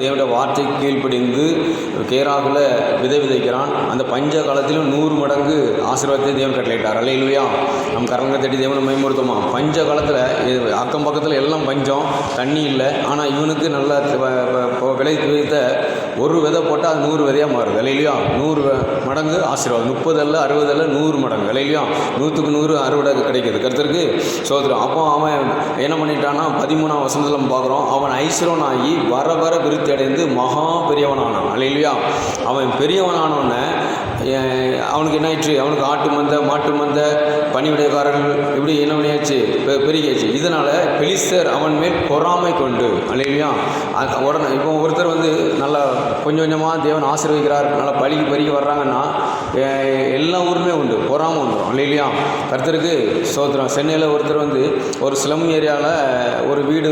தேவனுடைய வார்த்தை கீழ்ப்படிந்து கேராவில் விதை விதைக்கிறான். அந்த பஞ்ச காலத்திலும் நூறு மடங்கு ஆசீர்வாதத்தை தேவன் கட்டளையிட்டார். அல்லையிலுயா நம்ம கரங்களை தட்டி தேவனை மேம்படுத்துமா பஞ்ச காலத்தில் இது அக்கம் பக்கத்தில் எல்லாம் பஞ்சம் தண்ணி இல்லை. ஆனால் இவனுக்கு நல்ல வ- விலை விதைத்த ஒரு விதை போட்டால் அது நூறு விதையாக மாறுது இல்லையா நூறு மடங்கு ஆசீர்வாதம். முப்பது அல்ல அறுபது அல்ல நூறு மடங்கு. இல்லையா நூற்றுக்கு நூறு அறுவடை கிடைக்கிது. கருத்தருக்கு சோதரம். அப்போ அவன் என்ன பண்ணிட்டான்னா பதிமூணாம் வசந்தத்தில் பார்க்குறோம் அவன் ஐஸ்வரன் ஆகி வர வர விருத்தி அடைந்து மகா பெரியவனானான். அல்லையா அவன் பெரியவனானோடனே அவனுக்கு என்ன ஆயிடுச்சு அவனுக்கு ஆட்டு மந்த மாட்டு மந்த பணிவிடைக்காரர்கள் இப்படி என்ன பண்ணியாச்சு? பெ- பெருகியாச்சு. இதனால் பெலிஸ்தர் அவன் மேல் பொறாமை கொண்டு அல்லையா உடனே இப்போ ஒருத்தர் வந்து நல்லா கொஞ்சம் கொஞ்சமாக தேவன் ஆசீர்வதிக்கிறார் நல்லா பழிக்கு பெருகி வர்றாங்கன்னா எல்லா ஊருமே உண்டு பொறாமை வந்துடும் இல்லையா கருத்தருக்கு சோத்திரம் சென்னையில் ஒருத்தர் வந்து ஒரு ஸ்லம் ஏரியாவில் ஒரு வீடு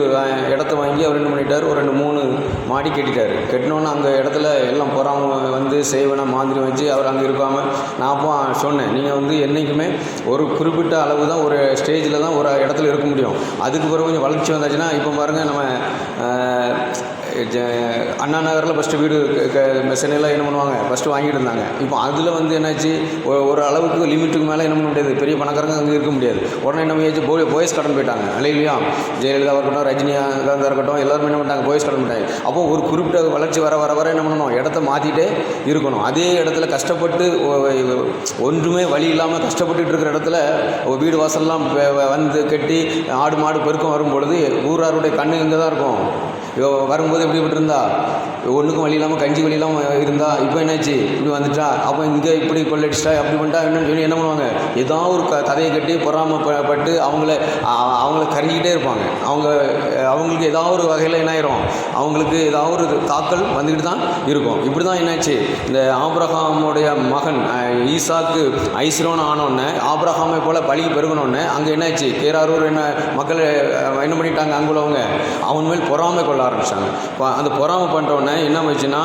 இடத்த வாங்கி அவர் என்ன பண்ணிட்டார்? ஒரு ரெண்டு மூணு மாடி கட்டிட்டார். கட்டினோன்னு அந்த இடத்துல எல்லாம் பொறாமை வந்து செய்வன மாதிரி வச்சு அவர் அங்கே இருக்காமல் நான் அப்போ சொன்னேன் நீங்கள் வந்து என்றைக்குமே ஒரு குறிப்பிட்ட அளவு தான் ஒரு ஸ்டேஜில் தான் ஒரு இடத்துல இருக்க முடியும். அதுக்கு பிறகு கொஞ்சம் வளர்ச்சி வந்தாச்சுன்னா இப்போ பாருங்கள் நம்ம அண்ணா நகரில் ஃபஸ்ட்டு வீடு சென்னையில் என்ன பண்ணுவாங்க? ஃபஸ்ட்டு வாங்கிட்டு இருந்தாங்க. இப்போ அதில் வந்து என்னாச்சு? ஒரு அளவுக்கு லிமிட்டுக்கு மேலே என்ன பண்ண முடியாது. பெரிய பணக்காரங்க அங்கே இருக்க முடியாது. உடனே என்ன பண்ணியாச்சு? போய் போயஸ் கடன் போயிட்டாங்க. இல்லையா? ஜெயலலிதா இருக்கட்டும் ரஜினிகாந்த் இருக்கட்டும் எல்லாருமே என்ன பண்ணிட்டாங்க? போயஸ் கடன் போயிட்டாங்க. அப்போ ஒரு குறிப்பிட்ட வளர்ச்சி வர வர வர என்ன பண்ணணும்? இடத்த மாற்றிட்டே இருக்கணும். அதே இடத்துல கஷ்டப்பட்டு ஒன்றுமே வழி இல்லாமல் கஷ்டப்பட்டுட்டு இருக்கிற இடத்துல வீடு வாசல்லாம் வந்து கட்டி ஆடு மாடு பெருக்கம் வரும் பொழுது ஊராருடைய கண்ணு இங்கே தான் இருக்கும். இவ வரும்போது எப்படி விட்டுருந்தா? ஒன்றுக்கும் வழி இல்லாமல் கஞ்சி வழி இல்லாமல் இருந்தால் இப்போ என்னாச்சு? இப்படி வந்துட்டா? அப்போ இங்கே இப்படி கொள்ளடிச்சிட்டா அப்படி பண்ணிட்டா? என்னன்னு சொல்லி என்ன பண்ணுவாங்க? ஏதாவது ஒரு க கதையை கட்டி பொறாமப்பட்டு அவங்கள அவங்கள கருகிக்கிட்டே இருப்பாங்க. அவங்க அவங்களுக்கு ஏதாவது ஒரு வகையில் என்ன ஆயிரும்? அவங்களுக்கு ஏதாவது ஒரு தாக்கல் வந்துக்கிட்டு தான் இருக்கும். இப்படி தான் என்னாச்சு? இந்த ஆப்ரஹாமுடைய மகன் ஈசாக்கு ஐஸ்ரோன் ஆனோடனே ஆப்ரஹாமை போல் பழி பெருகணுன்னே அங்கே என்னாச்சு? கேராரூர் என்ன மக்கள் என்ன பண்ணிட்டாங்க? அங்கே உள்ளவங்க அவன் மேல் பொறாமை கொள்ள ஆரம்பித்தாங்க அந்த பொறாமை பண்ணுறோன்னே என்ன ஆச்சுன்னா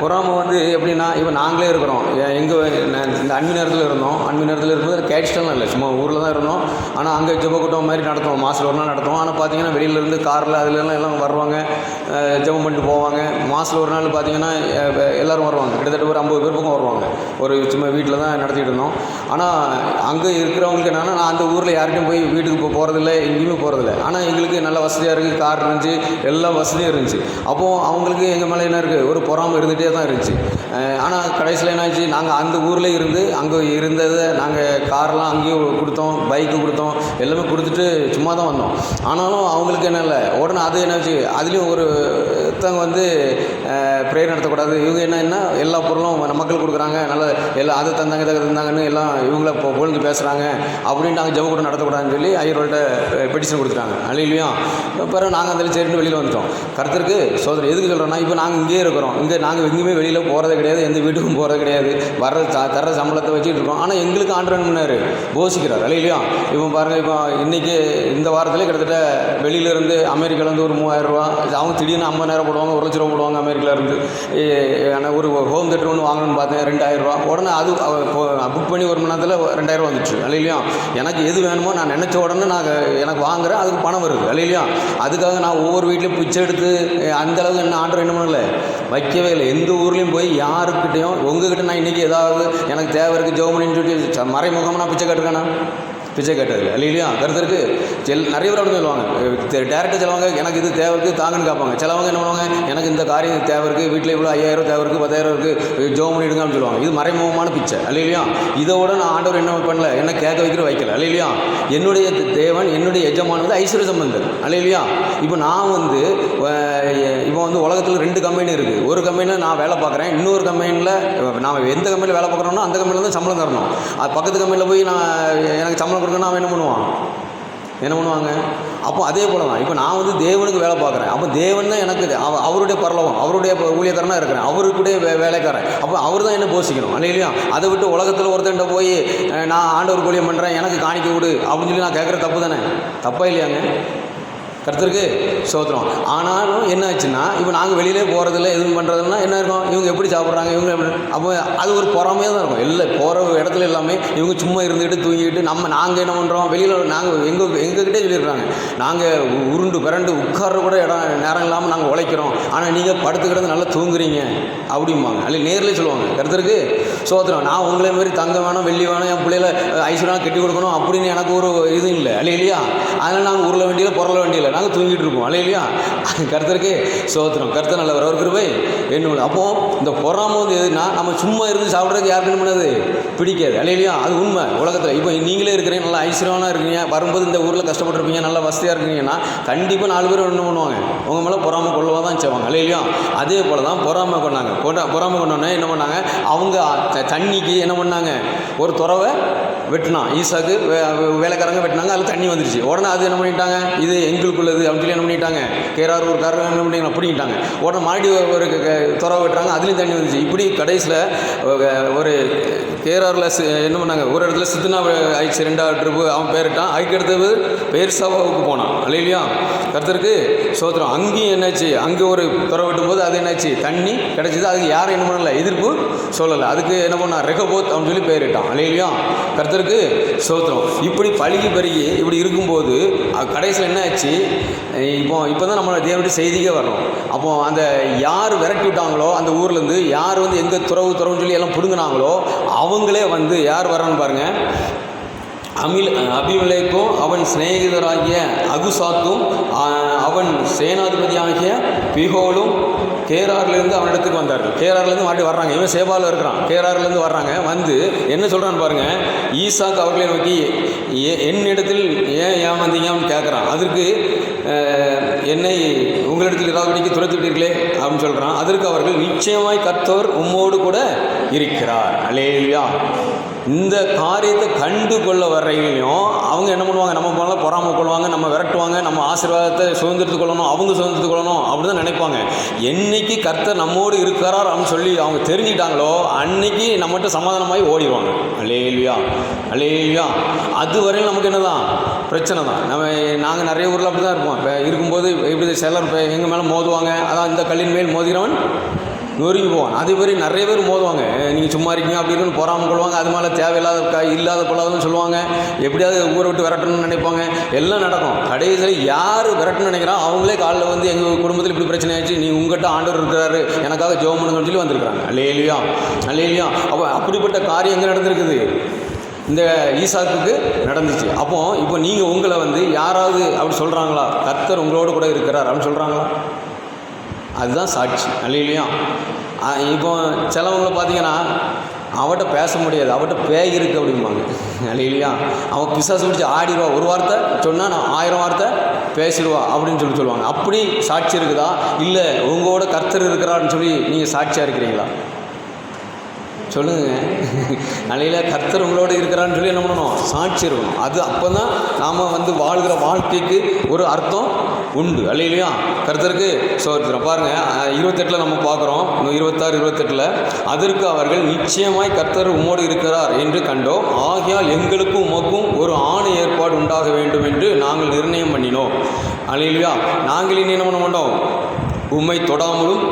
பொறாமை வந்து எப்படின்னா இப்போ நாங்களே இருக்கிறோம். எங்கள் இந்த அன்மி நேரத்தில் இருந்தோம். அன்மி நேரத்தில் இருக்கும்போது கேட்ஸ்டெல்லாம் இல்லை. சும்மா ஊரில் தான் இருந்தோம். ஆனால் அங்கே ஜெப கூட்டம் மாதிரி நடத்துவோம். மாதம் ஒரு நாள் நடத்துவோம். ஆனால் பார்த்தீங்கன்னா வெளியிலேருந்து காரில் அதுலலாம் எல்லாம் வருவாங்க. ஜெபம் பண்ணிட்டு போவாங்க. மாதத்தில் ஒரு நாள் பார்த்தீங்கன்னா எல்லோரும் எல்லாரும் வருவாங்க. கிட்டத்தட்ட ஒரு ஐம்பது பேர் பக்கம் வருவாங்க. ஒரு சும்மா வீட்டில் தான் நடத்திட்டு இருந்தோம். ஆனால் அங்கே இருக்கிறவங்களுக்கு என்னென்னா நான் அந்த ஊரில் யார்கிட்டையும் போய் வீட்டுக்கு இப்போ போகிறதில்ல எங்கேயுமே போகிறதில்ல ஆனால் எங்களுக்கு நல்ல வசதியாக இருக்குது கார் இருந்துச்சு. எல்லா வசதியும் இருந்துச்சு. அப்போது அவங்க அவங்களுக்கு எங்கள் மேலே என்ன இருக்குது ஒரு பொறாமை இருந்துகிட்டே தான் இருந்துச்சு. ஆனால் கடைசியில் என்னாச்சு நாங்கள் அந்த ஊரில் இருந்து அங்கே இருந்ததை நாங்கள் கார்லாம் அங்கேயும் கொடுத்தோம் பைக்கு கொடுத்தோம் எல்லாமே கொடுத்துட்டு சும்மா தான் வந்தோம். ஆனாலும் அவங்களுக்கு என்ன இல்லை? உடனே அது என்னாச்சு அதுலேயும் ஒரு ஒருத்தவங்க வந்து ப்ரேயர் நடத்தக்கூடாது. இவங்க என்னன்னா எல்லா பொருளும் நம்ம மக்கள் கொடுக்குறாங்க. நல்ல எல்லாம் அதை தந்தாங்க இதை தந்தாங்கன்னு எல்லாம் இவங்கள இப்போ புகழ்ந்து பேசுகிறாங்க அப்படின்னு நாங்கள் ஜெப கூட நடத்தக்கூடாதுன்னு சொல்லி ஐயரோட பெட்டிஷன் கொடுத்துட்டாங்க. அழிலையும் பிறகு நாங்கள் அந்த சரின்னு வெளியில் வந்துட்டோம். கருத்தருக்கு சோதனை எதுக்கு சொல்கிறோன்னா இப்போ நாங்கள் இங்கேயே இருக்கிறோம். இங்கே நாங்கள் எங்கேயுமே வெளியில் போகிறதே கிடையாது. எந்த வீட்டுக்கும் போகிறது கிடையாது. வர்ற தர சம்பளத்தை வச்சுட்டு இருக்கோம். ஆனால் எங்களுக்கு ஆண்டவன் பண்ணார்? போசிக்கிறார் இல்லையா இப்போ பாருங்கள் இப்போ இன்றைக்கி இந்த வாரத்தில் கிட்டத்தட்ட வெளியிலேருந்து அமெரிக்காவிலேருந்து ஒரு மூவாயிரம் ரூபா அவங்க திடீர்னு ஐம்பதாயிரம் போடுவாங்க ஒரு லட்ச ரூபா போடுவாங்க அமெரிக்கா ஆனால் ஒரு ஹோம் தேட்டர் ஒன்று வாங்கணும்னு பார்த்தேன் ரெண்டாயிரம் ரூபா. உடனே அது புக் பண்ணி ஒரு மணி நேரத்தில் ரெண்டாயிரம் ரூபா வந்துச்சு. இல்லையா? எனக்கு எது வேணுமோ நான் நினச்ச உடனே நான் எனக்கு வாங்குறேன் அதுக்கு பணம் வருது. இல்லையா? அதுக்காக நான் ஒவ்வொரு வீட்லேயும் பிச்சை எடுத்து அந்தளவுக்கு என்ன ஆர்டர் என்ன பண்ணல? வைக்கவே இல்லை. எந்த ஊர்லேயும் போய் யாருக்கிட்டையும் உங்ககிட்ட நான் இன்றைக்கி ஏதாவது எனக்கு தேவை இருக்குது ஜோமனின்னு சொல்லி மறைமுகமாக நான் பிச்சை கேட்டிருக்கேனா? பிச்சை கேட்டதில்லை. இல்லையா கருத்தருக்கு செல் நிறைய பேர் அப்படி சொல்லுவாங்க. டேரெக்டாக சிலவங்க எனக்கு இது தேவை இருக்குது தாங்கன்னு கேட்பாங்க. சிலவங்க என்ன பண்ணுவாங்க எனக்கு இந்த காரியம் தேவை இருக்குது வீட்டில் இவ்வளோ ஐயாயிரம் தேவை இருக்குது பத்தாயிரம் இருக்குது ஜோ பண்ணிடுங்க அப்படின்னு சொல்லுவாங்க. இது மறைமுகமான பிச்சை இல்லையா இதோட நான் ஆண்டவர் என்ன பண்ணல என்ன கேட்க வைக்கிற வைக்கல இல்லையா என்னுடைய தேவன் என்னுடைய எஜமான் வந்து ஐஸ்வர்ய சம்பந்தர் இல்லையா இப்போ நான் வந்து இப்போ வந்து உலகத்தில் ரெண்டு கம்பெனி இருக்குது ஒரு கம்பெனியில் நான் வேலை பார்க்குறேன் இன்னொரு கம்பெனியில் நான் எந்த கம்பெனியில் வேலை பார்க்குறோனோ அந்த கம்பெனியில் தான் சம்பளம் தரணும். அது பக்கத்து கம்பெனியில் போய் நான் எனக்கு சம்பளம் கொடுக்கணும் அவன் என்ன பண்ணுவான் என்ன பண்ணுவாங்க? அப்போ அதே போல தான் இப்போ நான் வந்து தேவனுக்கு வேலை பார்க்குறேன். அப்போ தேவன் தான் எனக்கு அவ அவருடைய பரலவம் அவருடைய ஊழியக்காரனாக இருக்கிறேன். அவருக்குடைய வே வேலைக்காரன். அப்போ அவர் தான் என்ன போஷிக்கணும். இல்லையா? அதை விட்டு உலகத்தில் ஒருத்தன்ட்ட போய் நான் ஆண்டவர் ஊழியம் பண்ணுறேன் எனக்கு காணிக்க விடு அப்படின்னு சொல்லி நான் கேட்குற தப்பு தானே? தப்பா இல்லையாங்க? கருத்தருக்கு சோத்திரம். ஆனாலும் என்ன ஆச்சுன்னா இப்போ நாங்கள் வெளியிலே போகிறதில்ல எதுவும் பண்ணுறதுன்னா என்ன இருக்கும்? இவங்க எப்படி சாப்பிட்றாங்க? இவங்க எப்படி அப்போ அது ஒரு பொறாமையாக தான் இருக்கும். இல்லை போகிற இடத்துல எல்லாமே இவங்க சும்மா இருந்துக்கிட்டு தூங்கிக்கிட்டு நம்ம நாங்கள் என்ன பண்ணுறோம் வெளியில் நாங்கள் எங்கள் எங்ககிட்டே சொல்லியிருக்காங்க நாங்கள் உருண்டு பிறண்டு உட்கார்ற கூட இடம் நேரம் இல்லாமல் நாங்கள் உழைக்கிறோம். ஆனால் நீங்கள் படுத்துக்கிடந்து நல்லா தூங்குறீங்க அப்படிம்பாங்க. அல்ல நேர்லேயே சொல்லுவாங்க. கருத்தருக்கு சோத்திரம். நான் உங்களே மாதிரி தங்க வேணும் வெள்ளி வேணும் என் பிள்ளைகளை ஐஸ்வர்யம் கட்டி கொடுக்கணும் அப்படின்னு எனக்கு ஒரு இது இல்லை. அல்ல இல்லையா? அதனால் நாங்கள் உருள வேண்டியதில்லை பொருள வேண்டியதில்லை. நாங்கள் தூங்கிட்டு இருப்போம். அலையிலையா கருத்தருக்கே கருத்தருக்கு சோத்திரம் கருத்து நல்லவர் அவர் கிருபை என்ன அப்போ இந்த பொறாம வந்து எதுனா நம்ம சும்மா இருந்து சாப்பிட்றதுக்கு யாருக்கு என்ன பண்ணாது பிடிக்காது. அலையிலையா அது உண்மை. உலகத்தில் இப்போ நீங்களே இருக்கிறீங்க நல்லா ஐஸ்வர்யமாக இருக்கீங்க வரும்போது இந்த ஊரில் கஷ்டப்பட்டுருப்பீங்க நல்லா வசதியாக இருக்கீங்கன்னா கண்டிப்பாக நாலு பேர் என்ன பண்ணுவாங்க. உங்கள் மேலே பொறாம கொள்ளவா தான் செய்வாங்க. அலையிலையா அதே போல் தான் பொறாமை கொண்டாங்க கொண்டா பொறாமை கொண்டோன்னே என்ன பண்ணாங்க? அவங்க தண்ணிக்கு என்ன பண்ணாங்க? ஒரு துறவை வெட்டினான் ஈசாக்கு வே- வேலைக்காரங்க வெட்டினாங்க அதில் தண்ணி வந்துருச்சு. உடனே அது என்ன பண்ணிட்டாங்க? இது எங்களுக்குள்ளது அப்படின்னு சொல்லி என்ன பண்ணிட்டாங்க? கேரார் ஒரு என்ன பண்ணிட்டாங்க? பிடிக்கிட்டாங்க உடனே மறுபடியும் ஒரு துறவை வெட்டுறாங்க அதுலேயும் தண்ணி வந்துருச்சு. இப்படி கடைசியில் ஒரு கேராரில் என்ன பண்ணாங்க? ஒரு இடத்துல சித்தனா ஆயிடுச்சு ரெண்டாவது ட்ரிப்பு அவன் பேரிட்டான். அதுக்கு அடுத்தது பேர்சாவாவுக்கு போனான். இல்லையா? கருத்தருக்கு சோத்திரம். அங்கேயும் என்னாச்சு? அங்கே ஒரு துறை வெட்டும்போது அது என்னாச்சு? தண்ணி கிடச்சிது. அதுக்கு யாரும் என்ன பண்ணல? எதிர்ப்பு சொல்லலை. அதுக்கு என்ன பண்ணான்? ரெகபோத் அப்படின்னு சொல்லி பேரிட்டான். இல்லையா? கர்த்தருக்கு சோத்திரம் இப்படி பழுகி பெருகி இப்படி இருக்கும்போது கடைசியில் என்ன ஆச்சு? இப்போ இப்போ தான் நம்மளை தேவனுடைய செய்திக்கே வர்றோம் அப்போ அந்த யார் விரட்டி விட்டாங்களோ அந்த ஊர்லேருந்து யார் வந்து எங்கே துறவு துறவுன்னு சொல்லி எல்லாம் பிடுங்கினாங்களோ அவங்களே வந்து யார் வர்றான்னு பாருங்கள் அமில் அபிமலேக்கும் அவன் சிநேகிதராகிய அகுசாத்தும் அவன் சேனாதிபதியாகிய பிகோலும் கேரார்லேருந்து அவனிடத்துக்கு வந்தார்கள். கேரார்லேருந்து மாட்டி வர்றாங்க. இவன் சேபாவில் இருக்கிறான். கேரார்லேருந்து வர்றாங்க. வந்து என்ன சொல்கிறான்னு பாருங்க. ஈசாக் அவர்களை நோக்கி "ஏ- என்னிடத்தில் ஏன் ஏன் வந்தீங்கன்னு கேட்குறான் அதற்கு என்னை உங்களிடத்தில் ஏதாவது படிக்க துரத்தி விட்டீர்களே அப்படின்னு சொல்கிறான் அதற்கு அவர்கள் நிச்சயமாய் கர்த்தவர் உம்மோடு கூட இருக்கிறார். அலேலியா இந்த காரியத்தை கண்டு கொள்ள வரையிலையும் அவங்க என்ன பண்ணுவாங்க? நம்ம போல பொறாமல் கொள்வாங்க நம்ம விரட்டுவாங்க நம்ம ஆசீர்வாதத்தை சுதந்திரத்து கொள்ளணும் அவங்க சுதந்திரத்து கொள்ளணும் அப்படி தான் நினைப்பாங்க. என்னைக்கு கர்த்தர் நம்மோடு இருக்கிறார் அப்படின்னு சொல்லி அவங்க தெரிஞ்சுக்கிட்டாங்களோ அன்னைக்கு நம்மகிட்ட சமாதானமாகி ஓடிடுவாங்க. அலேலியா அலேலியா அது வரையும் நமக்கு என்னதான்? பிரச்சனை தான். நம்ம நாங்கள் நிறைய ஊரில் அப்படி தான் இருப்போம். இப்போ இருக்கும்போது எப்படி சிலர் இப்போ எங்கள் மேலே மோதுவாங்க? அதான் இந்த கல்லின் மேல் மோதுகிறவன் நொறுங்கி போவான் அதே மாதிரி நிறைய பேர் மோதுவாங்க. நீங்கள் சும்மா இருக்கீங்க அப்படி இருக்குன்னு பொறாமல் கொள்வாங்க. அது மேலே தேவையில்லாத க இல்லாத பொல்லாதன்னு சொல்லுவாங்க. எப்படியாவது ஊரை விட்டு விரட்டணும்னு நினைப்பாங்க. எல்லாம் நடக்கும். கடைசியில் யார் விரட்டணும்னு நினைக்கிறான் அவங்களே காலைல வந்து எங்கள் குடும்பத்தில் இப்படி பிரச்சனை ஆயிடுச்சு நீ உங்கள்கிட்ட ஆண்டவர் இருக்கிறாரு எனக்காக ஜெபம் பண்ணுங்கன்னு சொல்லி வந்திருக்கிறாங்க. அல்லேலியா அல்லேலியா. அப்போ அப்படிப்பட்ட காரியம் எங்கே நடந்திருக்குது? இந்த ஈசாக்குக்கு நடந்துச்சு. அப்போ இப்போ நீங்கள் உங்களை வந்து யாராவது அப்படி சொல்கிறாங்களா கர்த்தர் உங்களோட கூட இருக்கிறார் அப்படின்னு சொல்கிறாங்களா அதுதான் சாட்சி. அல்லையா இப்போ சிலவங்களை பார்த்தீங்கன்னா அவட்ட பேச முடியாது. அவட்ட பேய் இருக்கு அப்படிம்பாங்க. இல்லையா அவன் பிசாசு பிடிச்சி ஆடிடுவா. ஒரு வார்த்தை சொன்னால் நான் ஆயிரம் வார்த்தை பேசிடுவா அப்படின்னு சொல்லி சொல்லுவாங்க. அப்படி சாட்சி இருக்குதா? இல்லை உங்களோட கர்த்தர் இருக்கிறான்னு சொல்லி நீங்கள் சாட்சியாக இருக்கிறீங்களா? சொல்லுங்க. நிலையில் கர்த்தர் உங்களோட இருக்கிறான்னு சொல்லி என்ன பண்ணணும்? சாட்சி இருக்கணும். அது அப்போ தான் நாம் வந்து வாழ்கிற வாழ்க்கைக்கு ஒரு அர்த்தம் உண்டு. அல்லையிலையா கருத்தருக்கு. சோத்திரம் பாருங்கள் இருபத்தெட்டில் நம்ம பார்க்குறோம். இருபத்தாறு இருபத்தெட்டில். அதற்கு அவர்கள் நிச்சயமாய் கர்த்தர் உம்மோடு இருக்கிறார் என்று கண்டோம். ஆகையால் எங்களுக்கும் உமக்கும் ஒரு ஆணை ஏற்பாடு உண்டாக வேண்டும் என்று நாங்கள் நிர்ணயம் பண்ணினோம். அல்லையிலையா நாங்கள் இனி என்ன பண்ண மாட்டோம்? உம்மை தொடாமலும்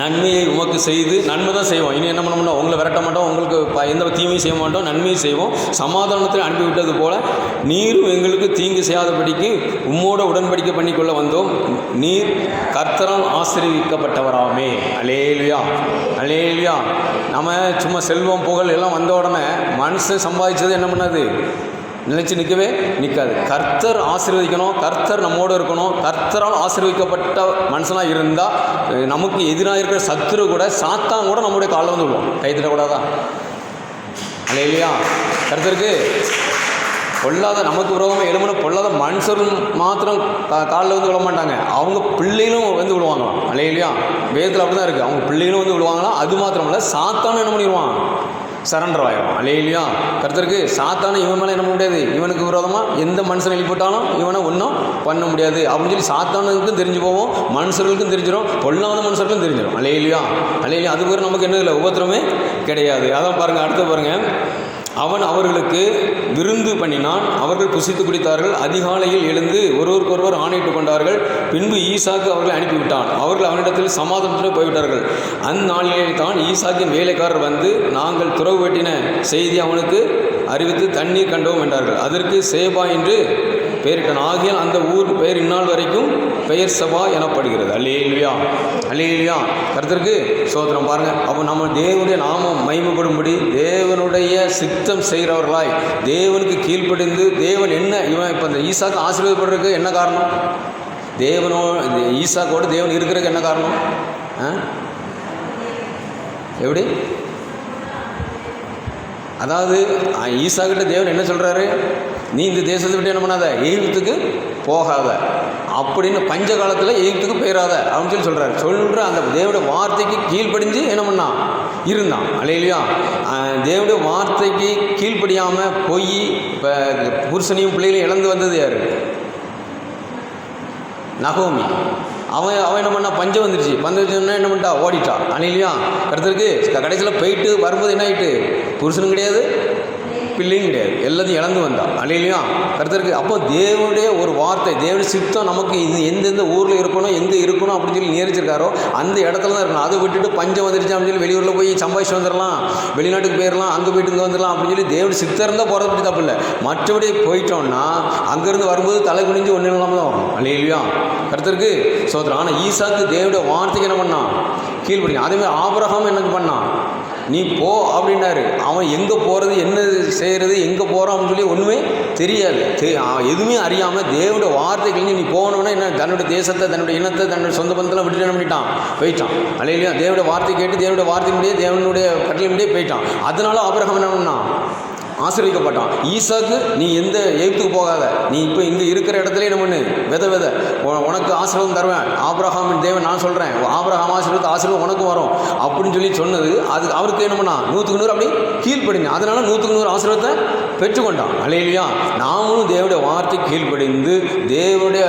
நன்மையை உமக்கு செய்து நன்மை தான் செய்வோம். இனி என்ன பண்ண மாட்டோம் உங்களை விரட்ட மாட்டோம். உங்களுக்கு எந்த தீமையும் செய்ய மாட்டோம். நன்மையும் செய்வோம். சமாதானத்தில் அனுப்பிவிட்டது போல நீரும் எங்களுக்கு தீங்கு செய்யாதபடிக்கு உம்மோட உடன்படிக்கை பண்ணிக்கொள்ள வந்தோம். நீர் கர்த்தரால் ஆசிரியக்கப்பட்டவராமே அலேலியா அலேலியா நம்ம சும்மா செல்வம் புகழ் எல்லாம் வந்த உடனே மனசு சம்பாதிச்சது என்ன பண்ணாது? நிலைச்சு நிற்கவே நிற்காது கர்த்தர் ஆசீர்வதிக்கணும் கர்த்தர் நம்மோடு இருக்கணும் கர்த்தரால் ஆசீர்வதிக்கப்பட்ட மனுஷனாக இருந்தால் நமக்கு எதிராக இருக்கிற சத்துரு கூட சாத்தான் கூட நம்முடைய காலில் வந்து விடுவோம் கை தட்டக்கூடாதா? அல்ல இல்லையா கர்த்தருக்கு பொல்லாத நமக்கு விரோதமாக எழுமன பொல்லாத மனுஷரும் மாத்திரம் காலில் வந்து விழ மாட்டாங்க. அவங்க பிள்ளைகளும் வந்து விழுவாங்களாம். அல்ல இல்லையா வேதத்தில் அப்படி தான் இருக்குது அவங்க பிள்ளைகளும் வந்து விழுவாங்களாம். அது மாத்திரம் இல்லை சாத்தானும் என்ன பண்ணிடுவான் சரண்டர் ஆயிரும். அலையிலையா கருத்தருக்கு சாத்தான இவன் மேலே என்ன பண்ண முடியாது? இவனுக்கு விரோதமாக எந்த மனுஷன் வெளிப்பட்டாலும் இவனை ஒன்றும் பண்ண முடியாது. அப்படின்னு சொல்லி சாத்தானுக்கும் தெரிஞ்சு போவோம் மனுஷர்களுக்கும் தெரிஞ்சிடும் பொல்லாத மனுஷர்களுக்கும் தெரிஞ்சிடும் அலையிலையா அலையிலையா அது பேர் நமக்கு என்ன இல்லை? உபத்திரமே கிடையாது. அதான் பாருங்கள் அடுத்து பாருங்கள் அவன் அவர்களுக்கு விருந்து பண்ணினான். அவர்கள் புசித்து குடித்தார்கள். அதிகாலையில் எழுந்து ஒருவருக்கொருவர் ஆணையிட்டு கொண்டார்கள். பின்பு ஈசாக்கு அவர்களை அனுப்பிவிட்டான். அவர்கள் அவனிடத்தில் சமாதானத்துடன் போய்விட்டார்கள். அந்நாளிலே தான் ஈசாக்கின் வேலைக்காரர் வந்து நாங்கள் துறவு வெட்டின செய்தி அவனுக்கு அறிவித்து தண்ணீர் கண்டோம் என்றார்கள். அதற்கு சேபா என்று பெயரிட்டான். ஆகியால் அந்த ஊர் பெயர் இந்நாள் வரைக்கும் பெயர் சபா எனப்படுகிறது. அல்லேலுயா. அல்லேலுயா. கருத்திற்கு சோதனம் பாருங்கள் அப்போ நம்ம தேவனுடைய நாமம் மகிமைப்படும்படி தேவனுடைய சித்தம் செய்கிறவர்களாய் தேவனுக்கு கீழ்ப்படிந்து தேவன் என்ன இவன் இப்போ இந்த ஈசாக்கு ஆசீர்வாதப்படுறதுக்கு என்ன காரணம்? தேவனோ ஈசாக்கோடு தேவன் இருக்கிறதுக்கு என்ன காரணம்? ஆ? எப்படி? அதாவது ஈசாக்கிட்ட தேவன் என்ன சொல்கிறாரு நீ இந்த தேசத்தை விட்டு என்ன பண்ணாத எகிப்துக்கு போகாத. அப்படின்னு பஞ்ச காலத்தில் எகிப்துக்கு போயிடாத அப்படின்னு சொல்லி சொல்கிறாரு சொல்கிற அந்த தேவடைய வார்த்தைக்கு கீழ்ப்படிஞ்சு என்ன பண்ணான் இருந்தான். அலையிலையா தேவடைய வார்த்தைக்கு கீழ்ப்படியாமல் போய் இப்போ புருஷனையும் பிள்ளைகளையும் இழந்து வந்தது யார்? நகோமி. அவன் அவன் என்ன பண்ணா? பஞ்சம் வந்துருச்சு. பஞ்சம்னா என்ன பண்ணிட்டா? ஓடிட்டா. அணிலையா கருத்துருக்கு கடைசியில் போயிட்டு வரும்போது என்ன ஆயிட்டு? புருஷனும் கிடையாது. பிள்ளையும் கிடையாது. எல்லாத்தையும் இழந்து வந்தா. அழிலையா கருத்தருக்கு அப்போ தேவனுடைய ஒரு வார்த்தை தேவனுடைய சித்தம் நமக்கு இது எந்தெந்த ஊரில் இருக்கணும் எங்கே இருக்கணும் அப்படின்னு சொல்லி நேரிச்சிருக்காரோ அந்த இடத்துல தான் இருக்கணும். அதை விட்டுட்டு பஞ்சம் வந்துருச்சு அப்படின்னு சொல்லி வெளியூரில் போய் சம்பாதிச்சு வந்துடலாம் வெளிநாட்டுக்கு போயிடலாம் அங்கே போயிட்டு இங்கே வந்துடலாம் அப்படின்னு சொல்லி தேவனுடைய சித்தம் இருந்தால் போகிறது பற்றி தப்பு இல்லை. மற்றபடி போயிட்டோம்னா அங்கேருந்து வரும்போது தலை குனிஞ்சு ஒன்றும் இல்லாமல் தான் வரும். அழிலையா கருத்தருக்கு சோதரம் ஆனால் ஈசாக்கு தேவனுடைய வார்த்தைக்கு என்ன பண்ணான்? கீழ்படிங்க அதேமாதிரி ஆபரகம் என்ன பண்ணான்? நீ போ அப்படின்னாரு. அவன் எங்கே போகிறது என்ன செய்கிறது எங்கே போகிறான் அப்படின்னு சொல்லி ஒன்றுமே தெரியாது. எதுவுமே அறியாமல் தேவனுடைய வார்த்தைகள் நீ போகணும்னா என்ன? தன்னுடைய தேசத்தை தன்னுடைய இனத்தை தன்னுடைய சொந்த பந்தெல்லாம் விட்டுட்டு என்ன பண்ணிட்டான்? போயிட்டான். அல்லையா தேவனுடைய வார்த்தை கேட்டு தேவனுடைய வார்த்தையினுடைய தேவனுடைய கட்டளையினுடைய போயிட்டான். அதனால ஆபிரகாம் என்ன பண்ணான்? ஆசீர்வதிக்கப்பட்டான். ஈசாக்கு நீ எந்த எகிப்துக்கு போகாத. நீ இப்போ இங்கே இருக்கிற இடத்துல என்ன பண்ணு வித வித. உனக்கு ஆசீர்வாதம் தருவேன். ஆப்ரஹாமின் தேவன் நான் சொல்கிறேன் ஆப்ரஹாம் ஆசீர்வாதம் ஆசீர்வாதம் உனக்கு வரும். அப்படின்னு சொல்லி சொன்னது. அது அவருக்கு என்ன பண்ணா நூற்றுக்கு நூறு அப்படி கீழ்ப்படிங்க அதனால் நூற்றுக்கு நூறு ஆசீர்வாதத்தை பெற்றுக்கொண்டான். அலையிலையா. நாமளும் தேவடைய வார்த்தை கீழ்ப்படிந்து தேவனுடைய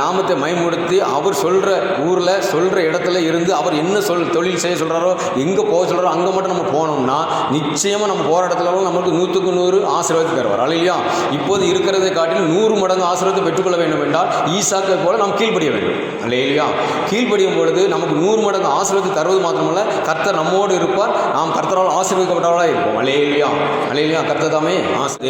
நாமத்தை மயமுடுத்தி அவர் சொல்கிற ஊரில் சொல்கிற இடத்துல இருந்து அவர் என்ன சொல் தொழில் செய்ய சொல்கிறாரோ எங்கே போக சொல்கிறாரோ அங்கே மட்டும் நம்ம போனோம்னா நிச்சயமாக நம்ம போகிற இடத்துல நமக்கு நூற்றுக்கு நூறு ஆசீர்வாதத்தை தருவார். அலையிலையா. இப்போது இருக்கிறதை காட்டிலும் நூறு மடங்கு ஆசீர்வாதத்தை பெற்றுக்கொள்ள வேண்டும் என்றால் ஈசாக்கை போல நாம் கீழ்ப்படிய வேண்டும். அலையிலையா. கீழ்ப்படியும் பொழுது நமக்கு நூறு மடங்கு ஆசீர்வாதத்தை தருவது மாத்திரமல்ல கர்த்தர் நம்மோடு இருப்பார் நாம் கர்த்தரால் ஆசீர்வதிக்கப்பட்டவர்களாக இருப்போம். அலையிலையா. அலையிலையா. கர்த்தர் தாமே. Awesome.